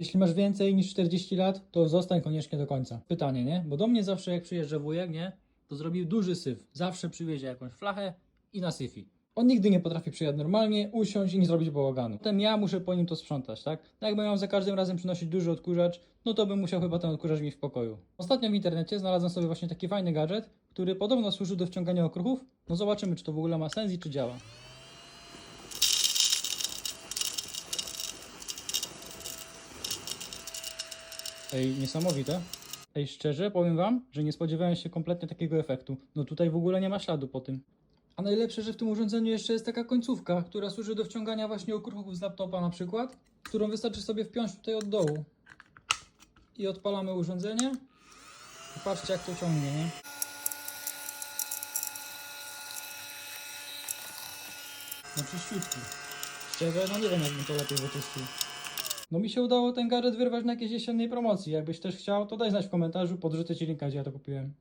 Jeśli masz więcej niż 40 lat, to zostań koniecznie do końca. Pytanie, nie? Bo do mnie zawsze jak przyjeżdża wujek, nie? To zrobił duży syf. Zawsze przywiezie jakąś flachę i nasyfi. On nigdy nie potrafi przyjechać normalnie, usiąść i nie zrobić bałaganu. Potem ja muszę po nim to sprzątać, tak? No jakbym miał za każdym razem przynosić duży odkurzacz, no to bym musiał chyba ten odkurzacz mieć w pokoju. Ostatnio w internecie znalazłem sobie właśnie taki fajny gadżet, który podobno służy do wciągania okruchów. No zobaczymy, czy to w ogóle ma sens i czy działa. Ej, niesamowite. Ej, szczerze powiem wam, że nie spodziewałem się kompletnie takiego efektu. No tutaj w ogóle nie ma śladu po tym. A najlepsze, że w tym urządzeniu jeszcze jest taka końcówka, która służy do wciągania właśnie okruchów z laptopa na przykład, którą wystarczy sobie wpiąć tutaj od dołu. I odpalamy urządzenie. I patrzcie jak to ciągnie, nie? No czyściutki. Szczerze, no nie wiem jakbym to lepiej wyczyścił. No mi się udało ten gadżet wyrwać na jakiejś jesiennej promocji. Jakbyś też chciał, to daj znać w komentarzu, podrzucę ci linka, gdzie ja to kupiłem.